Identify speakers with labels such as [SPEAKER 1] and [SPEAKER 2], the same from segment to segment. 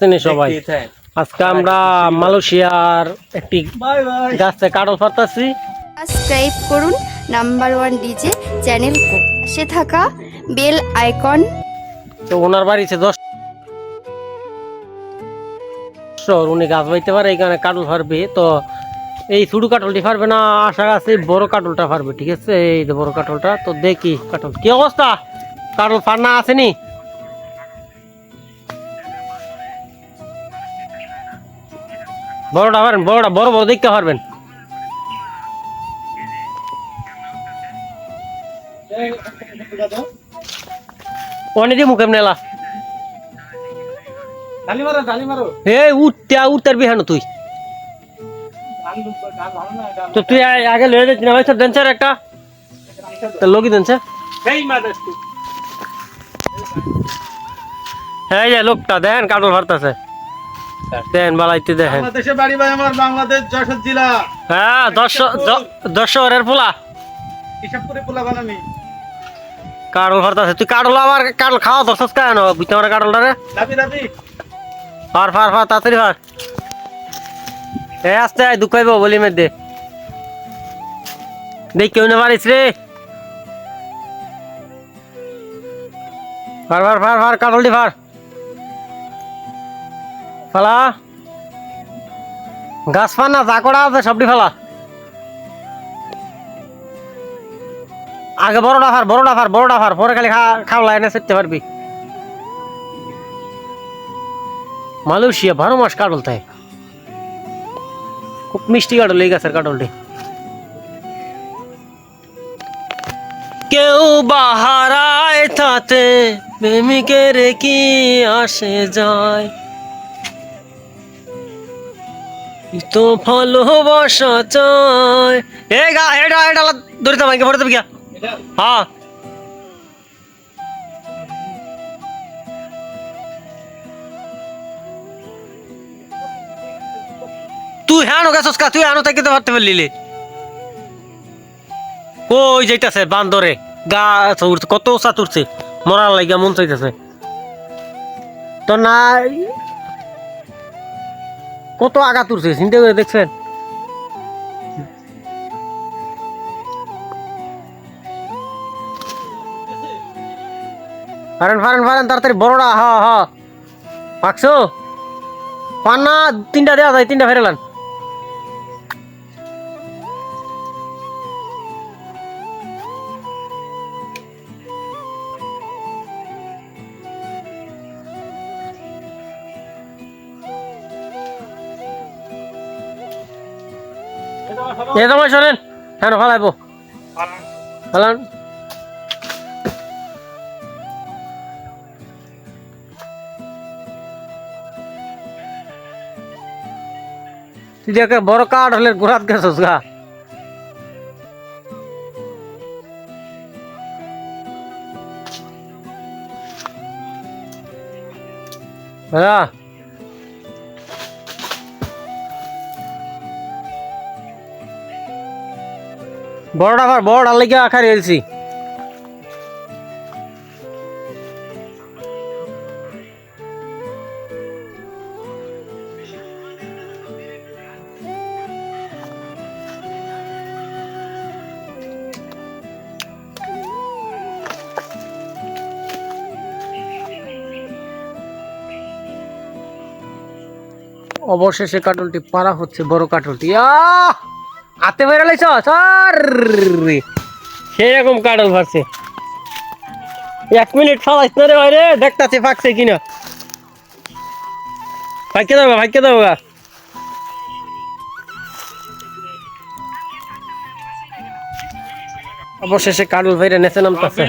[SPEAKER 1] আসতেনি সবাই। আজকে আমরা মালয়েশিয়ার একটি গাছে কাটল ফাটাচ্ছি
[SPEAKER 2] সাবস্ক্রাইব করুন নাম্বার ওয়ান ডিজে চ্যানেল। পাশে থাকা বেল আইকন।
[SPEAKER 1] তো ওনার বাড়িতে দশ উনি গাছ বাইতে পারে এখানে কাটল ফারবে তো এই ছোট কাটলটি পারবে না আশা আছে বড় কাটলটা পারবে ঠিক আছে? এই যে বড় কাটলটা তো দেখি কাটল কি অবস্থা? কাটল ফান্না আসেনি? বড়টা পারেন বড়টা বড় বড় দেখতে পারবেন অনেকই মুখে নেলা
[SPEAKER 3] ডালি মারো ডালি মারো।
[SPEAKER 1] এই উঠতে উঠতে বিহানো তুই। তো তুই আগে লয়ে যাচ্ছি না ভাই দেন স্যার একটা। লগি দেন স্যার হ্যাঁ লোকটা দেন কাটল ভারতাছে দেন বালাইতে দেখেন।
[SPEAKER 3] বাংলাদেশে বাড়ি ভাই আমার বাংলাদেশ যশোর জেলা।
[SPEAKER 1] হ্যাঁ দশ দশ শহরের পোলা।
[SPEAKER 3] হিসাব করে পোলা
[SPEAKER 1] ভারতাছে তুই কাটল আবার কাটল খাওয়া দশস কেন? বুঝতে পারে কাটলটা রে
[SPEAKER 3] রাবি রাবি
[SPEAKER 1] ফার ফার ফার তাড়াতাড়ি ফার। এ আসতে আয় দুঃখ পাইব বলি মধ্যে। দেখ কেউ না পারিস রে। ফার ফার ফার ফার কাটলটি ফার। ফালা। গাছ ফার না চাকড়া আছে সবটি ফালা। আগে বড়টা ফার বড়টা ফার বড়টা ফার, পরে খালি খাওয়া এনে সেরতে পারবি। মালয়েশিয়া বারো মাস কাটল তাই। খুব মিষ্টি কাটল এই গাছের কাটলটি। কেউ বাহারায় তাতে প্রেমিকের কি আসে যায়? তো ভালোবাসা চায় এ গা এটা এটা ধরে মাইকে পড়ে দেবে গিয়া। হ্যাঁ তুই হ্যাঁ গেছস কা? তুই আনো তাকে তো পারতে পারলি ওই যাইতাছে বান্দরে? গাছ উঠছে কত সাত উঠছে মরার লাগিয়া মন চাইতেছে। তো নাই। কত আগা তুলছে চিন্তা করে দেখছেন? ফারেন ফারেন ফারেন, তাড়াতাড়ি বড়টা হ হ। পাকছো? পান্না তিনটা দেওয়া যায়, তিনটা ফেরেলান। এ তোমার শোনেন হ্যাঁ ফালাইব ফালান তুই দেখে বড় কাঠ হলে ঘোরাত গেছস গা। হ্যাঁ। বড়টা বড় লেগে আখার এলছি অবশেষে কাটলটি পারা হচ্ছে বড় কাটলটি আহ! হাতে বেড়ে লাইছ সর। সেরকম কাটল ফারছে এক মিনিট ফালাইছ না রে ভাই রে দেখতাছে ফাঁকছে কিনা। ফাঁকে দাও ফাঁকে দাও গা। অবশেষে কাটল ভাইরে নেচে নামতাছে।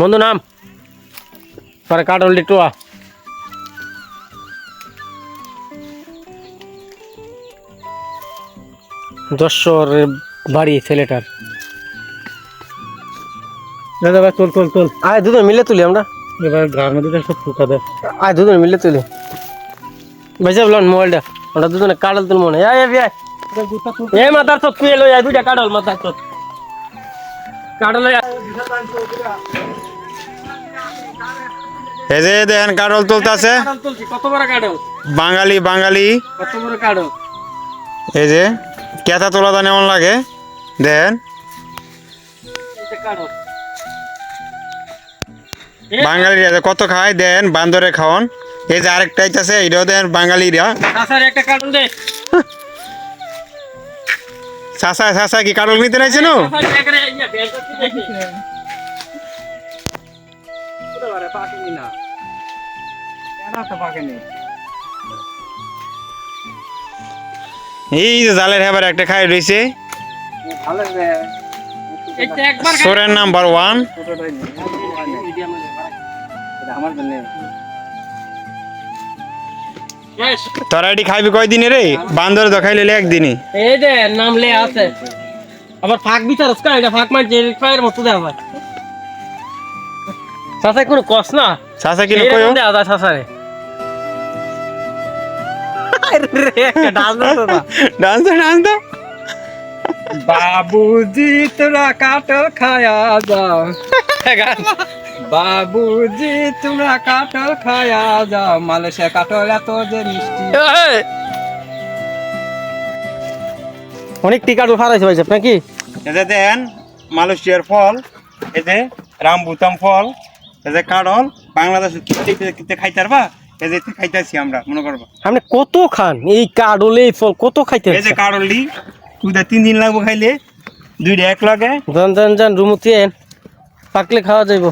[SPEAKER 1] বন্ধু নাম। পরে কাটলটি টোয়া যশোর বাড়ি ছেলেটার।
[SPEAKER 3] দাদা ভাই তোল তোল তোল।
[SPEAKER 1] আয় দুজন মিলে তুলি আমরা।
[SPEAKER 3] এবার গ্রামের মধ্যে সব ফুকা দেয়।
[SPEAKER 1] আয় দুজন মিলে তুলি। ভাইসা বলুন মোবাইলটা। ওটা দুজনে কাটল তুল মনে আয় আয় আয়। এ মাথার চোখ তুই এলো আয় দুইটা কাটল মাথার চোখ। কাটল
[SPEAKER 4] এই যে দেখেন কাটল তুলতেছে।
[SPEAKER 1] কত বড় কাটল
[SPEAKER 4] বাঙালি বাঙালি।
[SPEAKER 1] কত বড় কাটল
[SPEAKER 4] এই যে। কেতা তোলাটা এমন লাগে?
[SPEAKER 1] দেন।
[SPEAKER 4] বাঙালিরা কত খায় দেন বান্দরে খাওয়ান। এই যে আরেকটা আছে এটাও দেন বাঙালিরা। চাষা চাষা কি কাটল নিতে নাইছে নো?
[SPEAKER 1] ইয়া না।
[SPEAKER 3] পাকেনি?
[SPEAKER 4] এই যে জালের হেবার একটা খাই রয়েছে সোরের নাম্বার ওয়ান।
[SPEAKER 3] ছোটটাই নেই
[SPEAKER 1] মিডিয়াম
[SPEAKER 3] এটা আমার জন্য
[SPEAKER 1] বেশ
[SPEAKER 4] তোরা এটি খাইবি কয়দিনে রে? বান্দরে তো খাইলে একদিনই।
[SPEAKER 1] এই যে নামলে আছে। আবার ফাঁক বিচারস কা এটা ফাঁক মারছে পায়ের মতো দেওয়া হয়। চাচা কোনো কস না?
[SPEAKER 4] চাষা কিনে কয়ও
[SPEAKER 1] দেওয়া যায় চাচারে।
[SPEAKER 4] Dance dance. দাও
[SPEAKER 3] বাবুজি তোরা কাটল খায়া যাও। বাবুজি তোরা কাটল খায়া যাও। মালয়েশিয়া কাটল এত যে মিষ্টি।
[SPEAKER 1] অনেক টিকা তো ফারাইছে ভাই নাকি?
[SPEAKER 4] এই যে দেন মালয়েশিয়ার ফল যে রামবুতাম ফল যে কাটল বাংলাদেশে কিনতে কিনতে খাইতে পারবা? যে খাইতেছি আমরা মনে করবা।
[SPEAKER 1] আপনি কত খান? এই কাডলে এই ফল কত খাইতে
[SPEAKER 4] এই যে কাডলি দুইটা তিন দিন লাগবো খাইলে দুইটা এক লাগে।
[SPEAKER 1] জান জান জান রুমুতি পাকলে খাওয়া যাইব।